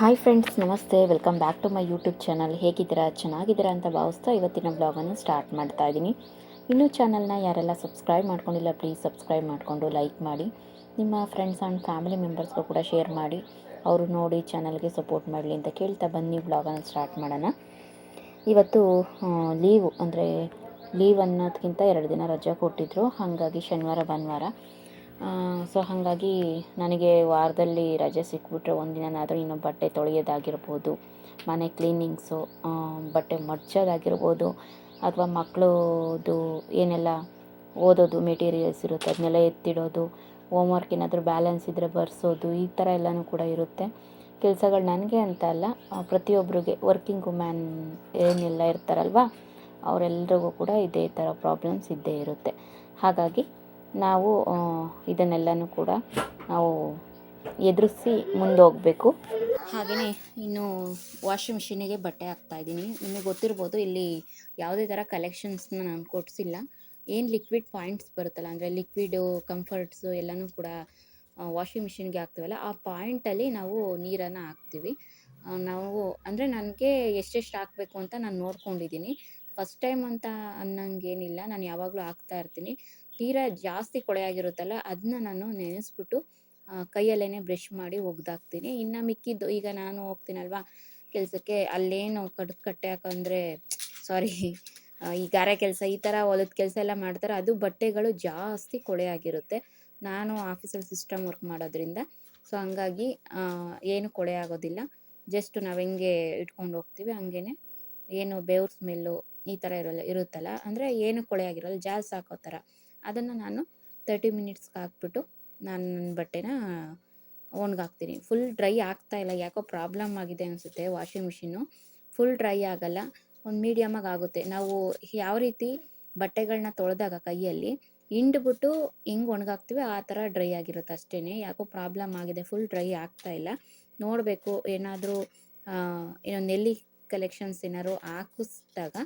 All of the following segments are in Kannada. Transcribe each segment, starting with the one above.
ಹಾಯ್ ಫ್ರೆಂಡ್ಸ್ ನಮಸ್ತೆ. Welcome back to my YouTube channel ಹೇಗಿದ್ದೀರಾ? ಚೆನ್ನಾಗಿದ್ದೀರಾ ಅಂತ ಭಾವಿಸ್ತಾ ಇವತ್ತಿನ ಬ್ಲಾಗನ್ನು ಸ್ಟಾರ್ಟ್ ಮಾಡ್ತಾ ಇದ್ದೀನಿ. ಇನ್ನೂ ಚಾನಲ್ನ ಯಾರೆಲ್ಲ ಸಬ್ಸ್ಕ್ರೈಬ್ ಮಾಡ್ಕೊಂಡಿಲ್ಲ ಪ್ಲೀಸ್ ಸಬ್ಸ್ಕ್ರೈಬ್ ಮಾಡಿಕೊಂಡು ಲೈಕ್ ಮಾಡಿ. ನಿಮ್ಮ ಫ್ರೆಂಡ್ಸ್ ಆ್ಯಂಡ್ ಫ್ಯಾಮಿಲಿ ಮೆಂಬರ್ಸ್ಗೂ ಕೂಡ ಶೇರ್ ಮಾಡಿ. ಅವರು ನೋಡಿ ಚಾನಲ್ಗೆ ಸಪೋರ್ಟ್ ಮಾಡಲಿ ಅಂತ ಕೇಳ್ತಾ ಬನ್ನಿ ಬ್ಲಾಗನ್ನು ಸ್ಟಾರ್ಟ್ ಮಾಡೋಣ. ಇವತ್ತು ಲೀವು ಅಂದರೆ ಲೀವ್ ಅನ್ನೋದಕ್ಕಿಂತ ಎರಡು ದಿನ ರಜೆ ಕೊಟ್ಟಿದ್ದರು ಹಾಗಾಗಿ ಶನಿವಾರ, ಭಾನುವಾರ ಸೊ ಹಾಗಾಗಿ ನನಗೆ ವಾರದಲ್ಲಿ ರಜೆ ಸಿಕ್ಬಿಟ್ರೆ ಒಂದಿನನಾದರೂ ಇನ್ನೊಂದು ಬಟ್ಟೆ ತೊಳೆಯೋದಾಗಿರ್ಬೋದು, ಮನೆ ಕ್ಲೀನಿಂಗ್ಸು ಬಟ್ಟೆ ಮಡ್ಚೋದಾಗಿರ್ಬೋದು, ಅಥವಾ ಮಕ್ಕಳದು ಏನೆಲ್ಲ ಓದೋದು ಮೆಟೀರಿಯಲ್ಸ್ ಇರುತ್ತೆ, ಅದನ್ನೆಲ್ಲ ಎತ್ತಿಡೋದು ಹೋಮ್ ವರ್ಕ್ ಏನಾದರೂ ಬ್ಯಾಲೆನ್ಸ್ ಇದ್ದರೆ ಬರ್ಸೋದು, ಈ ಥರ ಎಲ್ಲನೂ ಕೂಡ ಇರುತ್ತೆ. ಕೆಲಸಗಳು ನನಗೆ ಅಂತ ಅಲ್ಲ ಪ್ರತಿಯೊಬ್ಬರಿಗೆ ವರ್ಕಿಂಗ್ ವುಮ್ಯಾನ್ ಏನೆಲ್ಲ ಇರ್ತಾರಲ್ವ, ಅವರೆಲ್ರಿಗೂ ಕೂಡ ಇದೇ ಥರ ಪ್ರಾಬ್ಲಮ್ಸ್ ಇದ್ದೇ ಇರುತ್ತೆ. ಹಾಗಾಗಿ ನಾವು ಇದನ್ನೆಲ್ಲನೂ ಕೂಡ ನಾವು ಎದುರಿಸಿ ಮುಂದೆ ಹೋಗಬೇಕು ಹಾಗೆಯೇ ಇನ್ನು ವಾಷಿಂಗ್ ಮಿಷಿನಿಗೆ ಬಟ್ಟೆ ಹಾಕ್ತಾಯಿದ್ದೀನಿ ನಿಮಗೆ ಗೊತ್ತಿರ್ಬೋದು ಇಲ್ಲಿ ಯಾವುದೇ ಥರ ಕಲೆಕ್ಷನ್ಸ್ನ ನಾನು ಕೊಡಿಸಿಲ್ಲ. ಏನು ಲಿಕ್ವಿಡ್ ಪಾಯಿಂಟ್ಸ್ ಬರುತ್ತಲ್ಲ, ಅಂದರೆ ಲಿಕ್ವಿಡು ಕಂಫರ್ಟ್ಸು ಎಲ್ಲನೂ ಕೂಡ ವಾಷಿಂಗ್ ಮಿಷಿನ್ಗೆ ಹಾಕ್ತೀವಲ್ಲ, ಆ ಪಾಯಿಂಟಲ್ಲಿ ನಾವು ನೀರನ್ನು ಹಾಕ್ತೀವಿ. ನಾವು, ಅಂದರೆ ನನಗೆ ಎಷ್ಟೆಷ್ಟು ಹಾಕಬೇಕು ಅಂತ ನಾನು ನೋಡ್ಕೊಂಡಿದ್ದೀನಿ. ಫಸ್ಟ್ ಟೈಮ್ ಅಂತ ಅನ್ನಂಗೇನಿಲ್ಲ. ನಾನು ಯಾವಾಗಲೂ ಹಾಕ್ತಾ ಇರ್ತೀನಿ. ತೀರಾ ಜಾಸ್ತಿ ಕೊಳೆ ಆಗಿರುತ್ತಲ್ಲ ಅದನ್ನ ನಾನು ನೆನೆಸ್ಬಿಟ್ಟು ಕೈಯಲ್ಲೇ ಬ್ರಷ್ ಮಾಡಿ ಒಗ್ದಾಕ್ತೀನಿ. ಇನ್ನು ಮಿಕ್ಕಿದ್ದು, ಈಗ ನಾನು ಹೋಗ್ತೀನಲ್ವಾ, ಕೆಲಸಕ್ಕೆ, ಅಲ್ಲೇನು ಕಡ್ ಕಟ್ಟೆ ಹಾಕಂದರೆ ಸಾರಿ ಈ ಗಾರೆ ಕೆಲಸ, ಈ ಥರ ಹೊಲದ ಕೆಲಸ ಎಲ್ಲ ಮಾಡ್ತಾರೆ, ಅದು ಬಟ್ಟೆಗಳು ಜಾಸ್ತಿ ಕೊಳೆ ಆಗಿರುತ್ತೆ. ನಾನು ಆಫೀಸಲ್ಲಿ ಸಿಸ್ಟಮ್ ವರ್ಕ್ ಮಾಡೋದ್ರಿಂದ. ಸೊ ಹಂಗಾಗಿ ಏನು ಕೊಳೆ ಆಗೋದಿಲ್ಲ. ಜಸ್ಟ್ ನಾವು ಹೆಂಗೆ ಇಟ್ಕೊಂಡು ಹೋಗ್ತೀವಿ ಹಂಗೇ ಏನು ಬೇವ್ರ ಸ್ಮೆಲ್ಲು ಈ ಥರ ಇರೋಲ್ಲ, ಇರುತ್ತಲ್ಲ, ಅಂದರೆ ಏನು ಕೊಳೆ ಆಗಿರೋಲ್ಲ ಜಾಸ್ತಿ ಹಾಕೋ ಥರ ಅದನ್ನು ನಾನು ತರ್ಟಿ ಮಿನಿಟ್ಸ್ಗೆ ಹಾಕ್ಬಿಟ್ಟು ನಾನು ನನ್ನ ಬಟ್ಟೆನ ಒಣಗಾಕ್ತೀನಿ ಫುಲ್ ಡ್ರೈ ಆಗ್ತಾ ಇಲ್ಲ. ಯಾಕೋ ಪ್ರಾಬ್ಲಮ್ ಆಗಿದೆ ಅನಿಸುತ್ತೆ ವಾಷಿಂಗ್ ಮಿಷಿನ್ನು ಫುಲ್ ಡ್ರೈ ಆಗಲ್ಲ. ಒಂದು ಮೀಡಿಯಮಾಗಿ ಆಗುತ್ತೆ. ನಾವು ಯಾವ ರೀತಿ ಬಟ್ಟೆಗಳನ್ನ ತೊಳೆದಾಗ ಕೈಯಲ್ಲಿ ಹಿಂಡ್ಬಿಟ್ಟು ಹೆಂಗೆ ಒಣಗಾಕ್ತೀವಿ ಆ ಥರ ಡ್ರೈ ಆಗಿರುತ್ತೆ ಅಷ್ಟೇ ಯಾಕೋ ಪ್ರಾಬ್ಲಮ್ ಆಗಿದೆ. ಫುಲ್ ಡ್ರೈ ಆಗ್ತಾ ಇಲ್ಲ. ನೋಡಬೇಕು ಏನಾದರೂ ಏನೋ ನೆಲ್ಲಿ ಕಲೆಕ್ಷನ್ಸ್ ಏನಾದ್ರು ಹಾಕಿಸ್ದಾಗ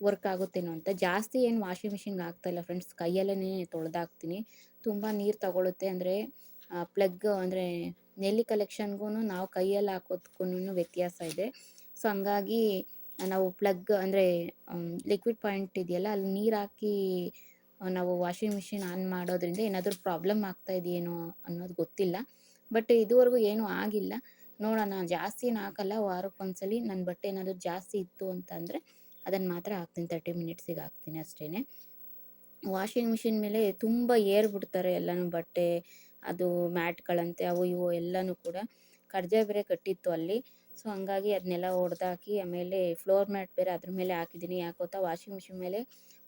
ವರ್ಕ್ ಆಗುತ್ತೇನೋ ಅಂತ. ಜಾಸ್ತಿ ಏನು ವಾಷಿಂಗ್ ಮಿಷಿನ್ಗೆ ಆಗ್ತಾಯಿಲ್ಲ ಫ್ರೆಂಡ್ಸ್ ಕೈಯಲ್ಲೇ ತೊಳೆದಾಕ್ತೀನಿ. ತುಂಬ ನೀರು ತಗೊಳುತ್ತೆ ಅಂದರೆ ಪ್ಲಗ್ ಅಂದರೆ ನೆಲ್ಲಿ ಕಲೆಕ್ಷನ್ಗೂ ನಾವು ಕೈಯಲ್ಲಿ ಹಾಕೋದಕ್ಕೂ ವ್ಯತ್ಯಾಸ ಇದೆ. ಸೊ ಹಂಗಾಗಿ ನಾವು ಪ್ಲಗ್ ಅಂದರೆ ಲಿಕ್ವಿಡ್ ಪಾಯಿಂಟ್ ಇದೆಯಲ್ಲ, ಅಲ್ಲಿ ನೀರು ಹಾಕಿ ನಾವು ವಾಷಿಂಗ್ ಮಿಷಿನ್ ಆನ್ ಮಾಡೋದ್ರಿಂದ ಏನಾದರೂ ಪ್ರಾಬ್ಲಮ್ ಆಗ್ತಾ ಇದೆಯೇನೋ ಅನ್ನೋದು ಗೊತ್ತಿಲ್ಲ. ಬಟ್ ಇದುವರೆಗೂ ಏನೂ ಆಗಿಲ್ಲ. ನೋಡೋಣ, ಜಾಸ್ತಿ ಏನು ಹಾಕಲ್ಲ, ವಾರಕ್ಕೊಂದ್ಸಲಿ ನನ್ನ ಬಟ್ಟೆ ಏನಾದರೂ ಜಾಸ್ತಿ ಇತ್ತು ಅಂತಂದರೆ ಅದನ್ನು ಮಾತ್ರ ಹಾಕ್ತೀನಿ ತರ್ಟಿ ಮಿನಿಟ್ಸಿಗೆ ಹಾಕ್ತೀನಿ ಅಷ್ಟೇ ವಾಷಿಂಗ್ ಮಿಷಿನ್ ಮೇಲೆ ತುಂಬ ಏರ್ ಬಿಡ್ತಾರೆ ಎಲ್ಲನೂ ಬಟ್ಟೆ, ಅದು ಮ್ಯಾಟ್ಗಳಂತೆ ಅವು ಇವು ಎಲ್ಲನೂ ಕೂಡ. ಕರ್ಜೆ ಬೇರೆ ಕಟ್ಟಿತ್ತು ಅಲ್ಲಿ. ಸೊ ಹಂಗಾಗಿ ಅದನ್ನೆಲ್ಲ ಹೊಡೆದಾಕಿ ಆಮೇಲೆ ಫ್ಲೋರ್ ಮ್ಯಾಟ್ ಬೇರೆ ಅದ್ರ ಮೇಲೆ ಹಾಕಿದ್ದೀನಿ. ಯಾಕೋತಾ ವಾಷಿಂಗ್ ಮಿಷಿನ್ ಮೇಲೆ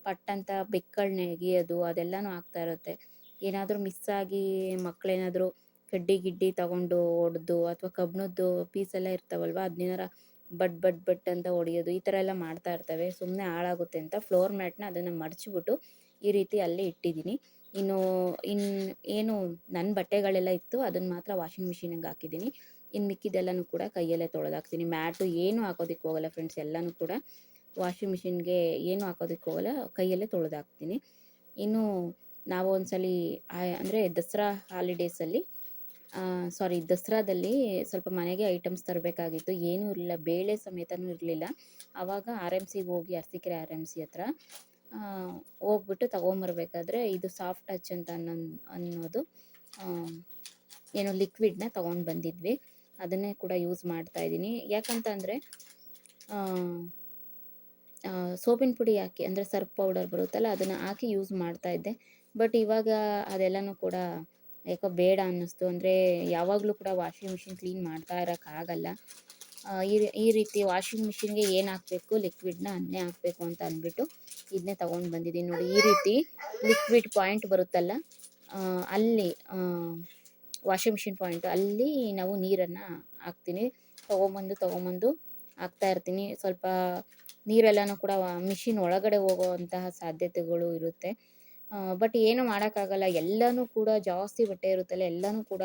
ಪಟ್ಟಂತ ಬೆಕ್ಕಳು ನೆಗೆಯೋದು ಅದೆಲ್ಲನೂ ಆಗ್ತಾ ಇರುತ್ತೆ. ಏನಾದರೂ ಮಿಸ್ ಆಗಿ ಮಕ್ಕಳೇನಾದರೂ ಕಡ್ಡಿ ಗಿಡ್ಡಿ ತಗೊಂಡು ಹೊಡೆದು ಅಥವಾ ಕಬ್ಬಿಣದ್ದು ಪೀಸೆಲ್ಲ ಇರ್ತಾವಲ್ವ ಅದನ್ನೇನಾರ ಬಟ್ ಬಟ್ ಬಟ್ ಅಂತ ಹೊಡೆಯೋದು ಈ ಥರ ಎಲ್ಲ ಮಾಡ್ತಾ ಇರ್ತವೆ. ಸುಮ್ಮನೆ ಹಾಳಾಗುತ್ತೆ ಅಂತ ಫ್ಲೋರ್ ಮ್ಯಾಟ್ನ ಅದನ್ನು ಮಡಚಿಬಿಟ್ಟು ಈ ರೀತಿ ಅಲ್ಲೇ ಇಟ್ಟಿದ್ದೀನಿ. ಇನ್ನು ಇನ್ನು ಏನು ನನ್ನ ಬಟ್ಟೆಗಳೆಲ್ಲ ಇತ್ತು ಅದನ್ನು ಮಾತ್ರ ವಾಷಿಂಗ್ ಮಿಷಿನಿಗೆ ಹಾಕಿದ್ದೀನಿ. ಇನ್ನು ಮಿಕ್ಕಿದ್ದೆಲ್ಲನೂ ಕೂಡ ಕೈಯಲ್ಲೇ ತೊಳೆದಾಕ್ತೀನಿ. ಮ್ಯಾಟು ಏನು ಹಾಕೋದಕ್ಕೆ ಹೋಗಲ್ಲ ಫ್ರೆಂಡ್ಸ್ ಎಲ್ಲನೂ ಕೂಡ ವಾಷಿಂಗ್ ಮಿಷಿನ್ಗೆ ಏನು ಹಾಕೋದಕ್ಕೆ ಹೋಗಲ್ಲ, ಕೈಯಲ್ಲೇ ತೊಳೆದಾಕ್ತೀನಿ. ಇನ್ನು ನಾವು ಒಂದ್ಸಲಿ ಅಂದರೆ ದಸರಾ ಹಾಲಿಡೇಸಲ್ಲಿ ಸಾರಿ ದಸರಾದಲ್ಲಿ ಸ್ವಲ್ಪ ಮನೆಗೆ ಐಟಮ್ಸ್ ತರಬೇಕಾಗಿತ್ತು. ಏನೂ ಇರಲಿಲ್ಲ, ಬೇಳೆ ಸಮೇತನೂ ಇರಲಿಲ್ಲ. ಆವಾಗ ಆರ್ ಎಂ ಸಿಗೆ ಹೋಗಿ ಅರಸೀಕೆರೆ ಆರ್ ಎಂ ಸಿ ಹತ್ರ ಹೋಗ್ಬಿಟ್ಟು ತೊಗೊಂಬರ್ಬೇಕಾದ್ರೆ ಇದು ಸಾಫ್ಟ್ ಟಚ್ ಅಂತ ಅನ್ನೋ, ಅನ್ನೋದು ಏನೋ ಲಿಕ್ವಿಡ್ನ ತೊಗೊಂಡು ಬಂದಿದ್ವಿ. ಅದನ್ನೇ ಕೂಡ ಯೂಸ್ ಮಾಡ್ತಾ ಇದ್ದೀನಿ. ಯಾಕಂತಂದರೆ ಸೋಪಿನ ಪುಡಿ ಹಾಕಿ, ಅಂದರೆ ಸರ್ಫ್ ಪೌಡರ್ ಬರುತ್ತಲ್ಲ, ಅದನ್ನು ಹಾಕಿ ಯೂಸ್ ಮಾಡ್ತಾ ಇದ್ದೆ. ಬಟ್ ಇವಾಗ ಅದೆಲ್ಲನೂ ಕೂಡ ಯಾಕೋ ಬೇಡ ಅನ್ನಿಸ್ತು. ಅಂದರೆ ಯಾವಾಗಲೂ ಕೂಡ ವಾಷಿಂಗ್ ಮಿಷಿನ್ ಕ್ಲೀನ್ ಮಾಡ್ತಾ ಇರೋಕ್ಕಾಗಲ್ಲ ಈ ಈ ರೀತಿ ವಾಷಿಂಗ್ ಮಿಷಿನ್ಗೆ ಏನು ಹಾಕಬೇಕು? ಲಿಕ್ವಿಡ್ನ ಅನ್ನೇ ಹಾಕಬೇಕು ಅಂತ ಅಂದ್ಬಿಟ್ಟು ಇದನ್ನೇ ತೊಗೊಂಡು ಬಂದಿದ್ದೀನಿ. ನೋಡಿ, ಈ ರೀತಿ ಲಿಕ್ವಿಡ್ ಪಾಯಿಂಟ್ ಬರುತ್ತಲ್ಲ ಅಲ್ಲಿ ವಾಷಿಂಗ್ ಮಿಷಿನ್ ಪಾಯಿಂಟ್ ಅಲ್ಲಿ ನಾವು ನೀರನ್ನು ಹಾಕ್ತೀನಿ. ತೊಗೊಂಬಂದು ತೊಗೊಂಬಂದು ಹಾಕ್ತಾ ಇರ್ತೀನಿ. ಸ್ವಲ್ಪ ನೀರೆಲ್ಲನೂ ಕೂಡ ಮಿಷಿನ್ ಒಳಗಡೆ ಹೋಗುವಂತಹ ಸಾಧ್ಯತೆಗಳು ಇರುತ್ತೆ. ಬಟ್ ಏನು ಮಾಡೋಕ್ಕಾಗಲ್ಲ. ಎಲ್ಲನೂ ಕೂಡ ಜಾಸ್ತಿ ಬಟ್ಟೆ ಇರುತ್ತಲ್ಲ, ಎಲ್ಲನೂ ಕೂಡ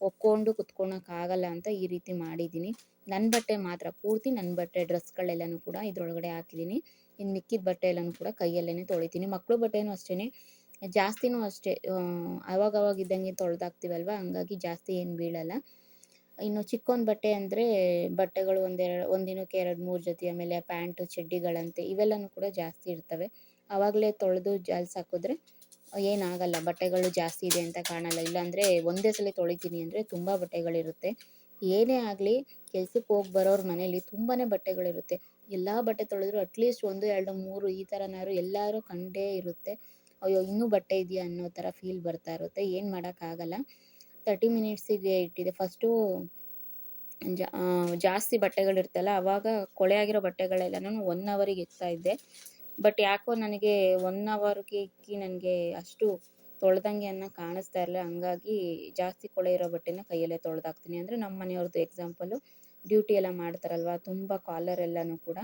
ಒಕ್ಕೊಂಡು ಕುತ್ಕೊಳಕ್ಕಾಗಲ್ಲ ಅಂತ ಈ ರೀತಿ ಮಾಡಿದ್ದೀನಿ. ನನ್ನ ಬಟ್ಟೆ ಮಾತ್ರ, ಪೂರ್ತಿ ನನ್ನ ಬಟ್ಟೆ, ಡ್ರೆಸ್ಗಳೆಲ್ಲನೂ ಕೂಡ ಇದರೊಳಗಡೆ ಹಾಕಿದ್ದೀನಿ. ಇನ್ನು ಮಿಕ್ಕಿದ ಬಟ್ಟೆ ಎಲ್ಲನೂ ಕೂಡ ಕೈಯಲ್ಲೇ ತೊಳಿತೀನಿ. ಮಕ್ಕಳು ಬಟ್ಟೆನೂ ಅಷ್ಟೇ ಜಾಸ್ತಿನೂ ಅಷ್ಟೇ ಅವಾಗವಾಗ ಇದ್ದಂಗೆ ತೊಳೆದಾಕ್ತೀವಲ್ವ? ಹಂಗಾಗಿ ಜಾಸ್ತಿ ಏನು ಬೀಳಲ್ಲ. ಇನ್ನು ಚಿಕ್ಕೊಂದು ಬಟ್ಟೆ ಅಂದರೆ ಬಟ್ಟೆಗಳು ಒಂದೆರಡು, ಒಂದಿನಕ್ಕೆ ಎರಡು, ಮೂರು ಜೊತೆ ಆಮೇಲೆ ಪ್ಯಾಂಟು, ಚಡ್ಡಿಗಳಂತೆ ಇವೆಲ್ಲನೂ ಕೂಡ ಜಾಸ್ತಿ ಇರ್ತವೆ. ಆವಾಗಲೇ ತೊಳೆದು ಜಾಲ್ಸಿ ಹಾಕಿದ್ರೆ ಏನಾಗಲ್ಲ, ಬಟ್ಟೆಗಳು ಜಾಸ್ತಿ ಇದೆ ಅಂತ ಕಾಣಲ್ಲ. ಇಲ್ಲಾಂದರೆ ಒಂದೇ ಸಲ ತೊಳಿತೀನಿ ಅಂದರೆ ತುಂಬ ಬಟ್ಟೆಗಳಿರುತ್ತೆ. ಏನೇ ಆಗಲಿ ಕೆಲ್ಸಕ್ಕೆ ಹೋಗಿ ಬರೋರ ಮನೇಲಿ ತುಂಬಾ ಬಟ್ಟೆಗಳಿರುತ್ತೆ. ಎಲ್ಲ ಬಟ್ಟೆ ತೊಳೆದ್ರು ಅಟ್ಲೀಸ್ಟ್ ಒಂದು, ಎರಡು, ಮೂರು ಈ ಥರನಾದ್ರು ಎಲ್ಲರೂ ಕಂಡೇ ಇರುತ್ತೆ. ಅಯ್ಯೋ, ಇನ್ನೂ ಬಟ್ಟೆ ಇದೆಯಾ ಅನ್ನೋ ಥರ ಫೀಲ್ ಬರ್ತಾ ಇರುತ್ತೆ. ಏನು ಮಾಡೋಕ್ಕಾಗಲ್ಲ ತರ್ಟಿ ಮಿನಿಟ್ಸಿಗೆ ಇಟ್ಟಿದೆ. ಫಸ್ಟು ಜಾ ಜಾಸ್ತಿ ಬಟ್ಟೆಗಳಿರ್ತಲ್ಲ ಆವಾಗ ಕೊಳೆ ಆಗಿರೋ ಬಟ್ಟೆಗಳೆಲ್ಲನೂ ಒನ್ ಅವರಿಗೆ ಇಡ್ತಾ ಇದ್ದೆ. ಬಟ್ ಯಾಕೋ ನನಗೆ ಒನ್ ಅವರ್ಗೆ ಇಕ್ಕಿ ನನಗೆ ಅಷ್ಟು ತೊಳೆದಂಗೆ ಅನ್ನೋ ಕಾಣಿಸ್ತಾ ಇರಲಿಲ್ಲ. ಹಂಗಾಗಿ ಜಾಸ್ತಿ ಕೊಳೆ ಇರೋ ಬಟ್ಟೆನ ಕೈಯಲ್ಲೇ ತೊಳೆದಾಕ್ತೀನಿ. ಅಂದರೆ ನಮ್ಮ ಮನೆಯವ್ರದ್ದು ಎಕ್ಸಾಂಪಲು ಡ್ಯೂಟಿ ಎಲ್ಲ ಮಾಡ್ತಾರಲ್ವ, ತುಂಬ ಕಾಲರ್ ಎಲ್ಲನೂ ಕೂಡ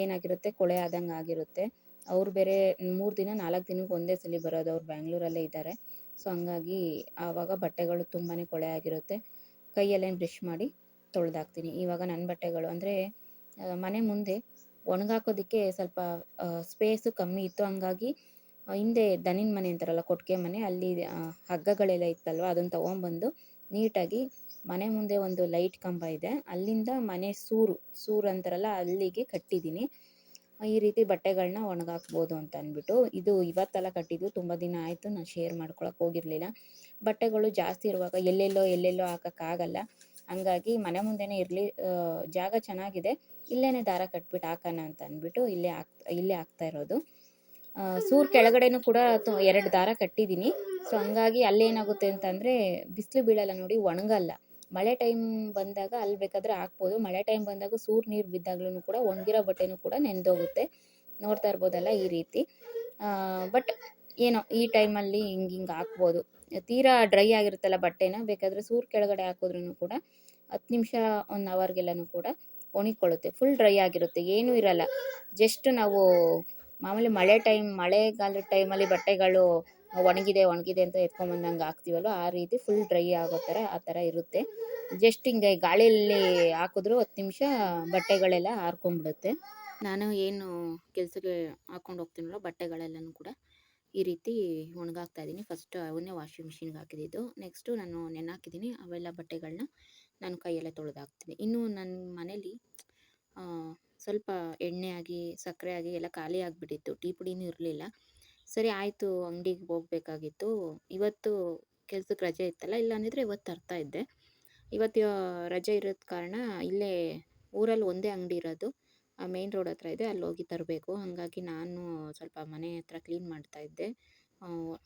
ಏನಾಗಿರುತ್ತೆ, ಕೊಳೆ ಆದಂಗೆ ಆಗಿರುತ್ತೆ. ಅವ್ರು ಬೇರೆ ಮೂರು ದಿನ, ನಾಲ್ಕು ದಿನಕ್ಕೆ ಒಂದೇ ಸಲ ಬರೋದು. ಅವ್ರು ಬ್ಯಾಂಗ್ಳೂರಲ್ಲೇ ಇದ್ದಾರೆ. ಸೊ ಹಂಗಾಗಿ ಆವಾಗ ಬಟ್ಟೆಗಳು ತುಂಬಾ ಕೊಳೆ ಆಗಿರುತ್ತೆ. ಕೈಯಲ್ಲೇ ಬ್ರಷ್ ಮಾಡಿ ತೊಳೆದಾಕ್ತೀನಿ. ಇವಾಗ ನನ್ನ ಬಟ್ಟೆಗಳು ಅಂದರೆ ಮನೆ ಮುಂದೆ ಒಣಗಾಕೋದಕ್ಕೆ ಸ್ವಲ್ಪ ಸ್ಪೇಸು ಕಮ್ಮಿ ಇತ್ತು. ಹಂಗಾಗಿ ಹಿಂದೆ ದನಿನ ಮನೆ ಅಂತಾರಲ್ಲ ಕೊಟ್ಟಿಗೆ ಮನೆ, ಅಲ್ಲಿ ಹಗ್ಗಗಳೆಲ್ಲ ಇತ್ತಲ್ವ ಅದನ್ನು ತೊಗೊಂಬಂದು ನೀಟಾಗಿ ಮನೆ ಮುಂದೆ ಒಂದು ಲೈಟ್ ಕಂಬ ಇದೆ. ಅಲ್ಲಿಂದ ಮನೆ ಸೂರು ಸೂರು ಅಂತಾರಲ್ಲ, ಅಲ್ಲಿಗೆ ಕಟ್ಟಿದ್ದೀನಿ. ಈ ರೀತಿ ಬಟ್ಟೆಗಳನ್ನ ಒಣಗಾಕ್ಬೋದು ಅಂತ ಅಂದ್ಬಿಟ್ಟು, ಇದು ಇವತ್ತೆಲ್ಲ ಕಟ್ಟಿದ್ದು, ತುಂಬ ದಿನ ಆಯಿತು, ನಾನು ಶೇರ್ ಮಾಡ್ಕೊಳಕ್ಕೆ ಹೋಗಿರಲಿಲ್ಲ. ಬಟ್ಟೆಗಳು ಜಾಸ್ತಿ ಇರುವಾಗ ಎಲ್ಲೆಲ್ಲೋ ಎಲ್ಲೆಲ್ಲೋ ಹಾಕೋಕ್ಕಾಗಲ್ಲ ಹಂಗಾಗಿ ಮನೆ ಮುಂದೆನೇ ಇರಲಿ ಜಾಗ ಚೆನ್ನಾಗಿದೆ. ಇಲ್ಲೇ ದಾರ ಕಟ್ಬಿಟ್ಟು ಹಾಕೋಣ ಅಂತ ಅಂದ್ಬಿಟ್ಟು ಇಲ್ಲೇ ಹಾಕ್ ಇಲ್ಲೇ ಹಾಕ್ತಾ ಇರೋದು. ಸೂರ್ ಕೆಳಗಡೆನೂ ಕೂಡ ಎರಡು ದಾರ ಕಟ್ಟಿದ್ದೀನಿ. ಸೊ ಹಂಗಾಗಿ ಅಲ್ಲೇನಾಗುತ್ತೆ ಅಂತಂದರೆ ಬಿಸಿಲು ಬೀಳಲ್ಲ ನೋಡಿ ಒಣಗಲ್ಲ. ಮಳೆ ಟೈಮ್ ಬಂದಾಗ ಅಲ್ಲಿ ಬೇಕಾದರೆ ಹಾಕ್ಬೋದು. ಮಳೆ ಟೈಮ್ ಬಂದಾಗ ಸೂರ್ ನೀರು ಬಿದ್ದಾಗ್ಲೂ ಕೂಡ ಒಣಗಿರೋ ಬಟ್ಟೆನೂ ಕೂಡ ನೆಂದೋಗುತ್ತೆ ನೋಡ್ತಾ ಇರ್ಬೋದಲ್ಲ ಈ ರೀತಿ. ಬಟ್ ಏನೋ ಈ ಟೈಮಲ್ಲಿ ಹಿಂಗೆ ಹಿಂಗೆ ಹಾಕ್ಬೋದು. ತೀರಾ ಡ್ರೈ ಆಗಿರುತ್ತಲ್ಲ ಬಟ್ಟೆನ ಬೇಕಾದರೆ ಸೂರ್ ಕೆಳಗಡೆ ಹಾಕಿದ್ರೂ ಕೂಡ ಹತ್ತು ನಿಮಿಷ ಒನ್ ಅವರ್ಗೆಲ್ಲನೂ ಕೂಡ ಒಣಗಿಕೊಳ್ಳುತ್ತೆ ಫುಲ್ ಡ್ರೈ ಆಗಿರುತ್ತೆ. ಏನೂ ಇರಲ್ಲ. ಜಸ್ಟ್ ನಾವು ಮಾಮೂಲಿ ಮಳೆ ಟೈಮ್ ಮಳೆಗಾಲದ ಟೈಮಲ್ಲಿ ಬಟ್ಟೆಗಳು ಒಣಗಿದೆ ಒಣಗಿದೆ ಅಂತ ಎತ್ಕೊಂಬಂದಂಗೆ ಹಾಕ್ತೀವಲ್ಲ ಆ ರೀತಿ ಫುಲ್ ಡ್ರೈ ಆಗೋ ಥರ ಆ ಥರ ಇರುತ್ತೆ. ಜಸ್ಟ್ ಹಿಂಗೆ ಗಾಳಿಯಲ್ಲಿ ಹಾಕಿದ್ರು ಹತ್ತು ನಿಮಿಷ ಬಟ್ಟೆಗಳೆಲ್ಲ ಹಾರ್ಕೊಂಬಿಡುತ್ತೆ ನಾನು ಏನು ಕೆಲಸಕ್ಕೆ ಹಾಕ್ಕೊಂಡು ಹೋಗ್ತೀನಲ್ಲ, ಬಟ್ಟೆಗಳೆಲ್ಲನೂ ಕೂಡ. ಈ ರೀತಿ ಒಣಗಾಕ್ತಾ ಇದ್ದೀನಿ. ಫಸ್ಟ್ ಅವನ್ನೇ ವಾಷಿಂಗ್ ಮಿಷಿನ್ಗೆ ಹಾಕಿದ್ದು. ನೆಕ್ಸ್ಟು ನಾನು ನೆನೆ ಹಾಕಿದ್ದೀನಿ ಅವೆಲ್ಲ ಬಟ್ಟೆಗಳನ್ನ ನಾನು ಕೈಯಲ್ಲೇ ತೊಳೆದು ಇನ್ನು ನನ್ನ ಮನೇಲಿ ಸ್ವಲ್ಪ ಎಣ್ಣೆ ಆಗಿ, ಸಕ್ಕರೆ ಆಗಿ ಎಲ್ಲ ಖಾಲಿ ಆಗಿಬಿಟ್ಟಿತ್ತು. ಟೀ ಪುಡಿನೂ ಇರಲಿಲ್ಲ. ಸರಿ, ಆಯಿತು, ಅಂಗಡಿಗೆ ಹೋಗಬೇಕಾಗಿತ್ತು. ಇವತ್ತು ಕೆಲ್ಸಕ್ಕೆ ರಜೆ ಇತ್ತಲ್ಲ ಇಲ್ಲ ಅಂದಿದ್ರೆ ಇವತ್ತು ತರ್ತಾ ಇದ್ದೆ. ಇವತ್ತು ರಜೆ ಇರೋದ ಕಾರಣ ಇಲ್ಲೇ ಊರಲ್ಲಿ ಒಂದೇ ಅಂಗಡಿ ಇರೋದು. ಮೇನ್ ರೋಡ್ ಹತ್ರ ಇದೆ, ಅಲ್ಲಿ ಹೋಗಿ ತರಬೇಕು. ಹಾಗಾಗಿ ನಾನು ಸ್ವಲ್ಪ ಮನೆ ಹತ್ರ ಕ್ಲೀನ್ ಮಾಡ್ತಾ ಇದ್ದೆ.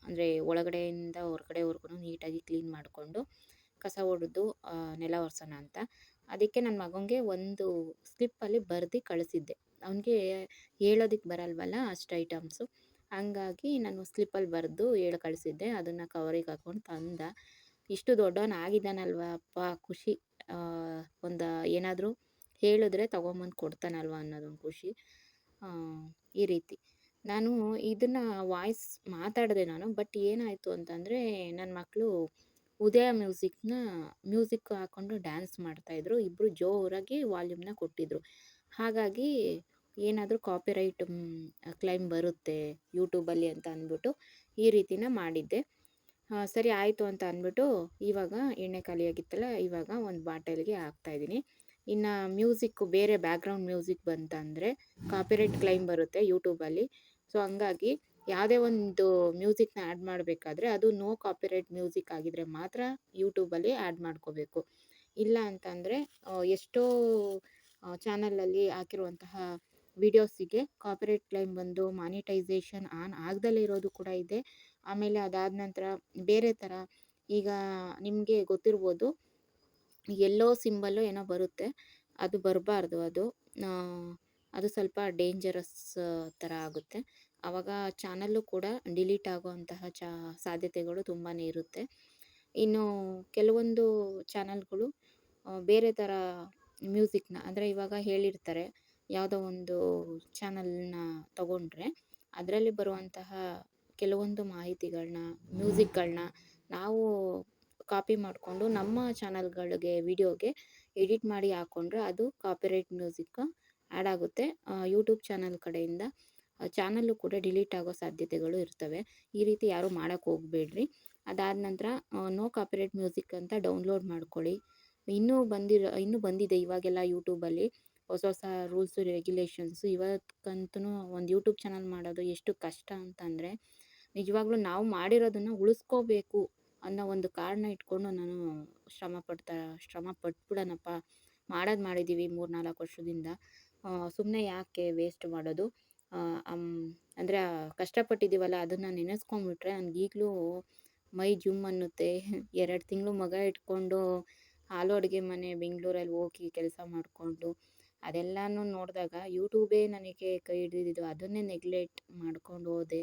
ಅಂದರೆ ಒಳಗಡೆಯಿಂದ ಹೊರ್ಗಡೆವರೆಗೂ ನೀಟಾಗಿ ಕ್ಲೀನ್ ಮಾಡಿಕೊಂಡು ಕಸ ಹೊಡೆದು ನೆಲ ಒರೆಸೋಣ ಅಂತ. ಅದಕ್ಕೆ ನನ್ನ ಮಗನಿಗೆ ಒಂದು ಸ್ಲಿಪ್ಪಲ್ಲಿ ಬರೆದು ಕಳಿಸಿದ್ದೆ. ಅವನಿಗೆ ಹೇಳೋದಕ್ಕೆ ಬರಲ್ವಲ್ಲ ಅಷ್ಟು ಐಟಮ್ಸು ಹಂಗಾಗಿ ನಾನು ಸ್ಲಿಪ್ಪಲ್ಲಿ ಬರೆದು ಹೇಳಿ ಕಳಿಸಿದ್ದೆ. ಅದನ್ನು ಕವರಿಗೆ ಹಾಕ್ಕೊಂಡು ತಂದ. ಇಷ್ಟು ದೊಡ್ಡವನಾಗಿದ್ದಾನಲ್ವ ಅಪ್ಪ ಖುಷಿ ಒಂದು ಏನಾದರೂ ಹೇಳಿದ್ರೆ ತೊಗೊಂಬಂದು ಕೊಡ್ತಾನಲ್ವ ಅನ್ನೋದೊಂದು ಖುಷಿ. ಈ ರೀತಿ. ನಾನು ಇದನ್ನು ವಾಯ್ಸ್ ಮಾತಾಡಿದೆ ನಾನು, ಬಟ್ ಏನಾಯಿತು ಅಂತಂದರೆ ನನ್ನ ಮಕ್ಕಳು ಉದಯ ಮ್ಯೂಸಿಕ್ನ, ಮ್ಯೂಸಿಕ್ ಹಾಕ್ಕೊಂಡು ಡ್ಯಾನ್ಸ್ ಮಾಡ್ತಾಯಿದ್ರು. ಇಬ್ಬರು ಜೋರಾಗಿ ವಾಲ್ಯೂಮ್ನ ಕೊಟ್ಟಿದ್ರು. ಹಾಗಾಗಿ ಏನಾದರೂ ಕಾಪಿರೈಟ್ ಕ್ಲೈಮ್ ಬರುತ್ತೆ ಯೂಟ್ಯೂಬಲ್ಲಿ ಅಂತ ಅಂದ್ಬಿಟ್ಟು ಈ ರೀತಿನ ಮಾಡಿದ್ದೆ. ಸರಿ ಆಯಿತು ಅಂತ ಅಂದ್ಬಿಟ್ಟು ಇವಾಗ ಎಣ್ಣೆ ಖಾಲಿಯಾಗಿತ್ತಲ್ಲ, ಇವಾಗ ಒಂದು ಬಾಟಲ್ಗೆ ಹಾಕ್ತಾಯಿದ್ದೀನಿ. ಇನ್ನು ಮ್ಯೂಸಿಕ್ಕು ಬೇರೆ ಬ್ಯಾಕ್ಗ್ರೌಂಡ್ ಮ್ಯೂಸಿಕ್ ಬಂತಂದರೆ ಕಾಪಿರೈಟ್ ಕ್ಲೈಮ್ ಬರುತ್ತೆ ಯೂಟ್ಯೂಬಲ್ಲಿ. ಸೊ ಹಂಗಾಗಿ ಯಾವುದೇ ಒಂದು ಮ್ಯೂಸಿಕ್ನ ಆ್ಯಡ್ ಮಾಡಬೇಕಾದ್ರೆ ಅದು ನೋ ಕಾಪಿರೈಟ್ ಮ್ಯೂಸಿಕ್ ಆಗಿದ್ರೆ ಮಾತ್ರ ಯೂಟ್ಯೂಬಲ್ಲಿ ಆ್ಯಡ್ ಮಾಡ್ಕೋಬೇಕು. ಇಲ್ಲ ಅಂತಂದರೆ ಎಷ್ಟೋ ಚಾನಲಲ್ಲಿ ಹಾಕಿರುವಂತಹ ವಿಡಿಯೋಸಿಗೆ ಕಾಪಿರೈಟ್ ಕ್ಲೈಮ್ ಬಂದು ಮಾನಿಟೈಸೇಷನ್ ಆನ್ ಆಗದಲ್ಲೇ ಇರೋದು ಕೂಡ ಇದೆ. ಆಮೇಲೆ ಅದಾದ ನಂತರ ಬೇರೆ ಥರ ಈಗ ನಿಮಗೆ ಗೊತ್ತಿರ್ಬೋದು ಎಲ್ಲೋ ಸಿಂಬಲ್ಲು ಏನೋ ಬರುತ್ತೆ ಅದು ಬರಬಾರ್ದು ಅದು. ಅದು ಸ್ವಲ್ಪ ಡೇಂಜರಸ್ ಥರ ಆಗುತ್ತೆ. ಆವಾಗ ಚಾನಲ್ಲು ಕೂಡ ಡಿಲೀಟ್ ಆಗುವಂತಹ ಚಾ ಸಾಧ್ಯತೆಗಳು ತುಂಬಾ ಇರುತ್ತೆ. ಇನ್ನು ಕೆಲವೊಂದು ಚಾನಲ್ಗಳು ಬೇರೆ ಥರ ಮ್ಯೂಸಿಕ್ನ ಅಂದರೆ ಇವಾಗ ಹೇಳಿರ್ತಾರೆ ಯಾವುದೋ ಒಂದು ಚಾನಲ್ನ ತಗೊಂಡ್ರೆ ಅದರಲ್ಲಿ ಬರುವಂತಹ ಕೆಲವೊಂದು ಮಾಹಿತಿಗಳನ್ನ ಮ್ಯೂಸಿಕ್ಗಳನ್ನ ನಾವು ಕಾಪಿ ಮಾಡಿಕೊಂಡು ನಮ್ಮ ಚಾನಲ್ಗಳಿಗೆ ವಿಡಿಯೋಗೆ ಎಡಿಟ್ ಮಾಡಿ ಹಾಕ್ಕೊಂಡ್ರೆ ಅದು ಕಾಪಿರೈಟ್ ಮ್ಯೂಸಿಕ್ ಆ್ಯಡ್ ಆಗುತ್ತೆ. ಯೂಟ್ಯೂಬ್ ಚಾನಲ್ ಕಡೆಯಿಂದ ಚಾನಲ್ಲು ಕೂಡ ಡಿಲೀಟ್ ಆಗೋ ಸಾಧ್ಯತೆಗಳು ಇರ್ತವೆ. ಈ ರೀತಿ ಯಾರೂ ಮಾಡೋಕ್ಕೆ ಹೋಗಬೇಡ್ರಿ. ಅದಾದ ನಂತರ ನೋ ಕಾಪಿರೈಟ್ ಮ್ಯೂಸಿಕ್ ಅಂತ ಡೌನ್ಲೋಡ್ ಮಾಡ್ಕೊಳ್ಳಿ. ಇನ್ನೂ ಬಂದಿರೋ, ಇನ್ನೂ ಬಂದಿದೆ ಇವಾಗೆಲ್ಲ ಯೂಟ್ಯೂಬಲ್ಲಿ ಹೊಸ ಹೊಸ ರೂಲ್ಸು ರೆಗ್ಯುಲೇಷನ್ಸು ಇವತ್ತಂತೂ ಒಂದು ಯೂಟ್ಯೂಬ್ ಚಾನಲ್ ಮಾಡೋದು ಎಷ್ಟು ಕಷ್ಟ ಅಂತಂದರೆ, ನಿಜವಾಗ್ಲೂ ನಾವು ಮಾಡಿರೋದನ್ನು ಉಳಿಸ್ಕೋಬೇಕು. ಅನ್ನೋ ಒಂದು ಕಾರಣ ಇಟ್ಕೊಂಡು ನಾನು ಶ್ರಮ ಪಡ್ತಾ, ಶ್ರಮ ಪಟ್ಬಿಡೋಣಪ್ಪ ಮಾಡೋದು ಮಾಡಿದ್ದೀವಿ ಮೂರು ನಾಲ್ಕು ವರ್ಷದಿಂದ ಸುಮ್ಮನೆ ಯಾಕೆ ವೇಸ್ಟ್ ಮಾಡೋದು? ಅಂದರೆ ಕಷ್ಟಪಟ್ಟಿದ್ದೀವಲ್ಲ, ಅದನ್ನು ನೆನೆಸ್ಕೊಂಡ್ಬಿಟ್ರೆ ನನಗೀಗಲೂ ಮೈ ಜುಮ್ ಅನ್ನುತ್ತೆ. ಎರಡು ತಿಂಗಳು ಮಗ ಇಟ್ಕೊಂಡು ಹಾಲು ಅಡುಗೆ ಮನೆ ಬೆಂಗಳೂರಲ್ಲಿ ಹೋಗಿ ಕೆಲಸ ಮಾಡಿಕೊಂಡು, ಅದೆಲ್ಲನೂ ನೋಡಿದಾಗ ಯೂಟ್ಯೂಬೇ ನನಗೆ ಕೈ ಹಿಡಿದಿದ್ದು. ಅದನ್ನೇ ನೆಗ್ಲೆಕ್ಟ್ ಮಾಡ್ಕೊಂಡು ಹೋದೆ.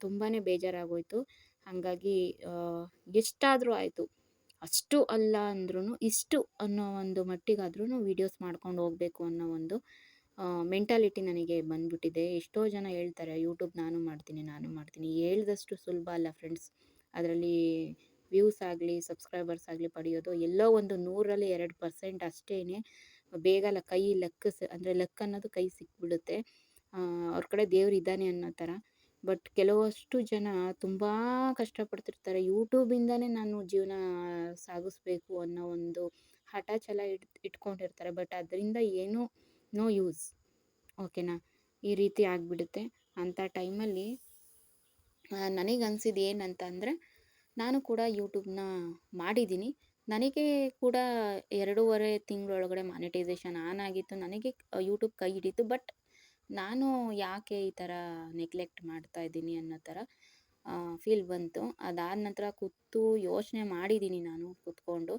ತುಂಬಾ ಬೇಜಾರಾಗೋಯಿತು. ಹಾಗಾಗಿ ಎಷ್ಟಾದರೂ ಆಯಿತು. ಅಷ್ಟು ಅಲ್ಲ ಅಂದ್ರೂ ಇಷ್ಟು ಅನ್ನೋ ಒಂದು ಮಟ್ಟಿಗಾದ್ರೂ ವೀಡಿಯೋಸ್ ಮಾಡ್ಕೊಂಡು ಹೋಗಬೇಕು ಅನ್ನೋ ಒಂದು ಮೆಂಟಾಲಿಟಿ ನನಗೆ ಬಂದ್ಬಿಟ್ಟಿದೆ. ಎಷ್ಟೋ ಜನ ಹೇಳ್ತಾರೆ ಯೂಟ್ಯೂಬ್ ನಾನು ಮಾಡ್ತೀನಿ ನಾನು ಮಾಡ್ತೀನಿ. ಹೇಳ್ದಷ್ಟು ಸುಲಭ ಅಲ್ಲ ಫ್ರೆಂಡ್ಸ್ ಅದರಲ್ಲಿ ವ್ಯೂಸ್ ಆಗಲಿ ಸಬ್ಸ್ಕ್ರೈಬರ್ಸ್ ಆಗಲಿ ಪಡೆಯೋದು ಎಲ್ಲೋ ಒಂದು ನೂರಲ್ಲಿ ಎರಡು ಪರ್ಸೆಂಟ್ ಅಷ್ಟೇ ಬೇಗ ಲ, ಕೈ ಲಕ್ಕಸ್ ಅಂದರೆ ಲಕ್ ಅನ್ನೋದು ಕೈ ಸಿಕ್ಬಿಡುತ್ತೆ. ಅವ್ರ ಕಡೆ ದೇವ್ರು ಇದ್ದಾನೆ ಅನ್ನೋ ಥರ. ಬಟ್ ಕೆಲವಷ್ಟು ಜನ ತುಂಬ ಕಷ್ಟಪಡ್ತಿರ್ತಾರೆ. ಯೂಟ್ಯೂಬಿಂದನೇ ನಾನು ಜೀವನ ಸಾಗಿಸ್ಬೇಕು ಅನ್ನೋ ಒಂದು ಹಠ ಛಲ ಇಟ್ ಇಟ್ಕೊಂಡಿರ್ತಾರೆ. ಬಟ್ ಅದರಿಂದ ಏನೂ ನೋ ಯೂಸ್. ಓಕೆನಾ? ಈ ರೀತಿ ಆಗಿಬಿಡುತ್ತೆ. ಅಂಥ ಟೈಮಲ್ಲಿ ನನಗೆ ಅನ್ಸಿದ್ದು ಏನಂತ ಅಂದರೆ ನಾನು ಕೂಡ ಯೂಟ್ಯೂಬ್ನ ಮಾಡಿದ್ದೀನಿ. ನನಗೆ ಕೂಡ ಎರಡೂವರೆ ತಿಂಗಳೊಳಗಡೆ ಮಾನಿಟೈಸೇಷನ್ ಆನ್ ಆಗಿತ್ತು. ನನಗೆ ಯೂಟ್ಯೂಬ್ ಕೈ ಹಿಡಿತು. ಬಟ್ ನಾನು ಯಾಕೆ ಈ ಥರ ನೆಗ್ಲೆಕ್ಟ್ ಮಾಡ್ತಾ ಇದ್ದೀನಿ ಅನ್ನೋ ಥರ ಫೀಲ್ ಬಂತು. ಅದಾದ ನಂತರ ಕೂತು ಯೋಚನೆ ಮಾಡಿದ್ದೀನಿ ನಾನು ಕೂತ್ಕೊಂಡು.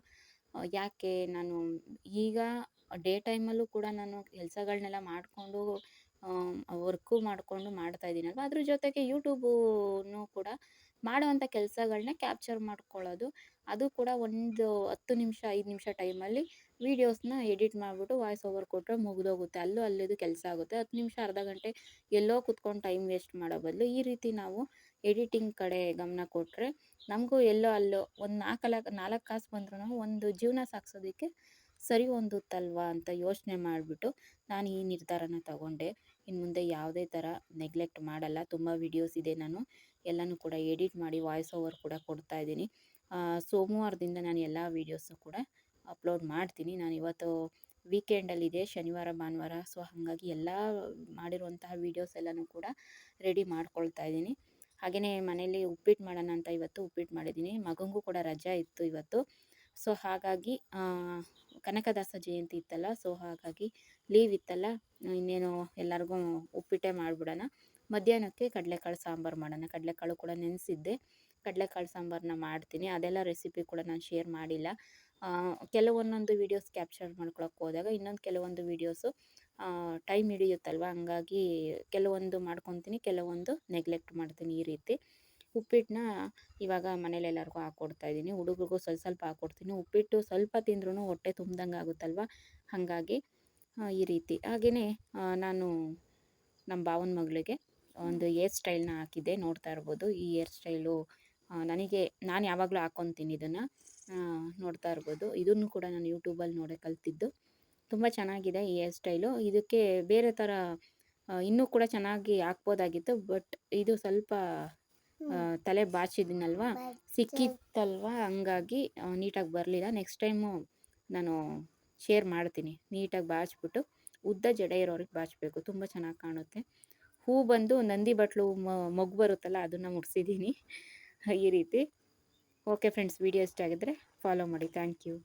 ಯಾಕೆ ನಾನು ಈಗ ಡೇ ಟೈಮಲ್ಲೂ ಕೂಡ ನಾನು ಕೆಲಸಗಳನ್ನೆಲ್ಲ ಮಾಡಿಕೊಂಡು ವರ್ಕು ಮಾಡಿಕೊಂಡು ಮಾಡ್ತಾ ಇದ್ದೀನಲ್ವ ಅದ್ರ ಜೊತೆಗೆ ಯೂಟ್ಯೂಬೂ ಕೂಡ ಮಾಡುವಂಥ ಕೆಲಸಗಳನ್ನ ಕ್ಯಾಪ್ಚರ್ ಮಾಡ್ಕೊಳ್ಳೋದು. ಅದು ಕೂಡ ಒಂದು ಹತ್ತು ನಿಮಿಷ, ಐದು ನಿಮಿಷ ಟೈಮಲ್ಲಿ ವೀಡಿಯೋಸ್ನ ಎಡಿಟ್ ಮಾಡಿಬಿಟ್ಟು ವಾಯ್ಸ್ ಓವರ್ ಕೊಟ್ಟರೆ ಮುಗಿದೋಗುತ್ತೆ. ಅಲ್ಲೂ ಅಲ್ಲಿದು ಕೆಲಸ ಆಗುತ್ತೆ. ಹತ್ತು ನಿಮಿಷ, ಅರ್ಧ ಗಂಟೆ ಎಲ್ಲೋ ಕುತ್ಕೊಂಡು ಟೈಮ್ ವೇಸ್ಟ್ ಮಾಡೋ ಬದಲು ಈ ರೀತಿ ನಾವು ಎಡಿಟಿಂಗ್ ಕಡೆ ಗಮನ ಕೊಟ್ಟರೆ ನಮಗೂ ಎಲ್ಲೋ ಅಲ್ಲೋ ಒಂದು ನಾಲ್ಕು ನಾಲ್ಕು ಕಾಸು ಬಂದ್ರೂ ಒಂದು ಜೀವನ ಸಾಗಿಸೋದಕ್ಕೆ ಸರಿ ಹೊಂದುತ್ತಲ್ವಾ ಅಂತ ಯೋಚನೆ ಮಾಡಿಬಿಟ್ಟು ನಾನು ಈ ನಿರ್ಧಾರನ ತಗೊಂಡೆ. ಇನ್ನು ಮುಂದೆ ಯಾವುದೇ ಥರ ನೆಗ್ಲೆಕ್ಟ್ ಮಾಡಲ್ಲ. ತುಂಬ ವೀಡಿಯೋಸ್ ಇದೆ ನಾನು. ಎಲ್ಲನೂ ಕೂಡ ಎಡಿಟ್ ಮಾಡಿ ವಾಯ್ಸ್ ಓವರ್ ಕೂಡ ಕೊಡ್ತಾ ಇದ್ದೀನಿ. ಸೋಮವಾರದಿಂದ ನಾನು ಎಲ್ಲ ವೀಡಿಯೋಸು ಕೂಡ ಅಪ್ಲೋಡ್ ಮಾಡ್ತೀನಿ. ನಾನು ಇವತ್ತು ವೀಕೆಂಡಲ್ಲಿದೆ ಶನಿವಾರ, ಭಾನುವಾರ. ಸೊ ಹಾಗಾಗಿ ಎಲ್ಲ ಮಾಡಿರುವಂತಹ ವೀಡಿಯೋಸ್ ಎಲ್ಲನೂ ಕೂಡ ರೆಡಿ ಮಾಡ್ಕೊಳ್ತಾ ಇದ್ದೀನಿ. ಹಾಗೆಯೇ ಮನೇಲಿ ಉಪ್ಪಿಟ್ಟು ಮಾಡೋಣ ಅಂತ ಇವತ್ತು ಉಪ್ಪಿಟ್ಟು ಮಾಡಿದ್ದೀನಿ. ಮಗಂಗೂ ಕೂಡ ರಜಾ ಇತ್ತು ಇವತ್ತು. ಸೊ ಹಾಗಾಗಿ ಕನಕದಾಸ ಜಯಂತಿ ಇತ್ತಲ್ಲ ಸೊ ಹಾಗಾಗಿ ಲೀವ್ ಇತ್ತಲ್ಲ. ಇನ್ನೇನು ಎಲ್ಲರಿಗೂ ಉಪ್ಪಿಟ್ಟೆ ಮಾಡಿಬಿಡೋಣ. ಮಧ್ಯಾಹ್ನಕ್ಕೆ ಕಡಲೆಕಾಳು ಸಾಂಬಾರು ಮಾಡೋಣ. ಕಡಲೆಕಾಳು ಕೂಡ ನೆನೆಸಿದ್ದೆ. ಕಡಲೆಕಾಳು ಸಾಂಬಾರನ್ನ ಮಾಡ್ತೀನಿ. ಅದೆಲ್ಲ ರೆಸಿಪಿ ಕೂಡ ನಾನು ಶೇರ್ ಮಾಡಿಲ್ಲ. ಕೆಲವೊಂದೊಂದು ವೀಡಿಯೋಸ್ ಕ್ಯಾಪ್ಚರ್ ಮಾಡ್ಕೊಳಕ್ಕೆ ಹೋದಾಗ ಇನ್ನೊಂದು ಕೆಲವೊಂದು ವೀಡಿಯೋಸು ಟೈಮ್ ಹಿಡಿಯುತ್ತಲ್ವ? ಹಂಗಾಗಿ ಕೆಲವೊಂದು ಮಾಡ್ಕೊತೀನಿ, ಕೆಲವೊಂದು ನೆಗ್ಲೆಕ್ಟ್ ಮಾಡ್ತೀನಿ ಈ ರೀತಿ. ಉಪ್ಪಿಟ್ಟನ್ನ ಇವಾಗ ಮನೇಲಿ ಎಲ್ಲರಿಗೂ ಹಾಕ್ಕೊಡ್ತಾಯಿದ್ದೀನಿ ಹುಡುಗ್ರಿಗೂ ಸ್ವಲ್ಪ ಸ್ವಲ್ಪ ಹಾಕ್ಕೊಡ್ತೀನಿ ಉಪ್ಪಿಟ್ಟು ಸ್ವಲ್ಪ ತಿಂದ್ರೂ ಹೊಟ್ಟೆ ತುಂಬ್ದಂಗೆ ಆಗುತ್ತಲ್ವ? ಹಾಗಾಗಿ ಈ ರೀತಿ. ಹಾಗೆಯೇ ನಾನು ನಮ್ಮ ಭಾವನ ಮಗಳಿಗೆ ಒಂದು ಏರ್ ಸ್ಟೈಲ್ನ ಹಾಕಿದ್ದೆ. ನೋಡ್ತಾ ಇರ್ಬೋದು. ಈ ಏರ್ ಸ್ಟೈಲು ನನಗೆ ನಾನು ಯಾವಾಗಲೂ ಹಾಕ್ಕೊತೀನಿ ಇದನ್ನು. ನೋಡ್ತಾ ಇರ್ಬೋದು. ಇದನ್ನು ಕೂಡ ನಾನು ಯೂಟ್ಯೂಬಲ್ಲಿ ನೋಡೇ ಕಲ್ತಿದ್ದು. ತುಂಬ ಚೆನ್ನಾಗಿದೆ ಈ ಹೇರ್ ಸ್ಟೈಲು ಇದಕ್ಕೆ ಬೇರೆ ಥರ ಇನ್ನೂ ಕೂಡ ಚೆನ್ನಾಗಿ ಹಾಕ್ಬೋದಾಗಿತ್ತು ಬಟ್ ಇದು ಸ್ವಲ್ಪ ತಲೆ ಬಾಚಿದ್ದೀನಲ್ವಾ ಸಿಕ್ಕಿತ್ತಲ್ವ? ಹಂಗಾಗಿ ನೀಟಾಗಿ ಬರಲಿಲ್ಲ. ನೆಕ್ಸ್ಟ್ ಟೈಮು ನಾನು ಶೇರ್ ಮಾಡ್ತೀನಿ. ನೀಟಾಗಿ ಬಾಚಿಬಿಟ್ಟು. ಉದ್ದ ಜಡೆ ಇರೋರಿಗೆ ಬಾಚಬೇಕು. ತುಂಬ ಚೆನ್ನಾಗಿ ಕಾಣುತ್ತೆ. ಹೂ ಬಂದು ನಂದಿ ಬಟ್ಲು ಮೊಗ್ಗು ಬರುತ್ತಲ್ಲ, ಅದನ್ನು ಮುಟ್ಸಿದ್ದೀನಿ ಈ ರೀತಿ. ಓಕೆ ಫ್ರೆಂಡ್ಸ್ ವಿಡಿಯೋ ಇಷ್ಟ ಆಗಿದ್ರೆ ಫಾಲೋ ಮಾಡಿ. Thank you